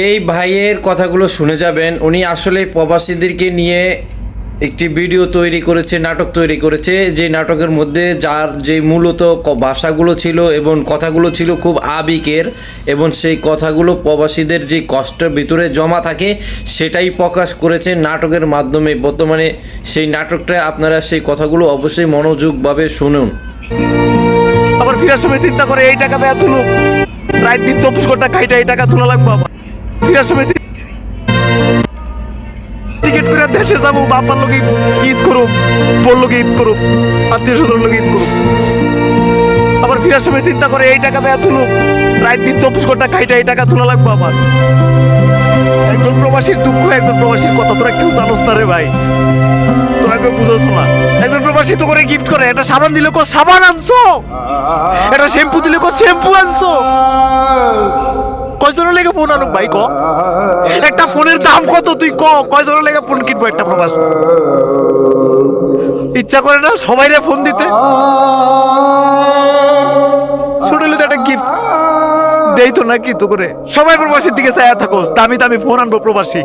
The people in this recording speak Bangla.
এই ভাইয়ের কথাগুলো শুনে যাবেন। উনি আসলে প্রবাসীদেরকে নিয়ে একটি ভিডিও তৈরি করেছে, নাটক তৈরি করেছে, যে নাটকের মধ্যে যার যে মূলত ভাষাগুলো ছিল এবং কথাগুলো ছিল খুব আবেগের এবং সেই কথাগুলো প্রবাসীদের যে কষ্টের ভিতরে জমা থাকে সেটাই প্রকাশ করেছে নাটকের মাধ্যমে। বর্তমানে সেই নাটকটা আপনারা সেই কথাগুলো অবশ্যই মনোযোগভাবে শুনুন। আবার ফিরার সময় চিন্তা করে, এই টাকা দেয়া তুলো রাত দিন চব্বিশ ঘণ্টা খাইটা, এই টাকা তোলা লাগবে টিকিট করে দেশে যাব, বাবার লোক ঈদ করুক বোর লোক ঈদ করুক, আত্মীয় স্বজন লোক ঈদ করুক। আবার ফিরার সময় চিন্তা করে, এই টাকা দেয়া তুলো রাত দিন চব্বিশ ঘণ্টা খাইটা, এই টাকা তোলা লাগবে আবার একজন প্রবাসীর দুঃখ, একজন প্রবাসীর কথা, তোরা কেউ জানোস না রে ভাই। তোরা কেউ বুঝোস না। একজন প্রবাসী তো করে গিফট করে একটা সাবান দিলে কো সাবান আনছো। একটা শ্যাম্পু দিলে কো শ্যাম্পু আনছো। লেগে ফোন আনুক ভাই, ক? একটা ফোনের দাম কত? তুই ক? কয়জনের লেগে ফোন কিনবো একটা প্রবাস ইচ্ছা করে না সবাই ফোন দিতে? ছোট তো একটা গিফট দেই তো নাকি তো করে সবাই প্রবাসীর দিকে চায়া থাকোস দামি দামি ফোন আনব প্রবাসী।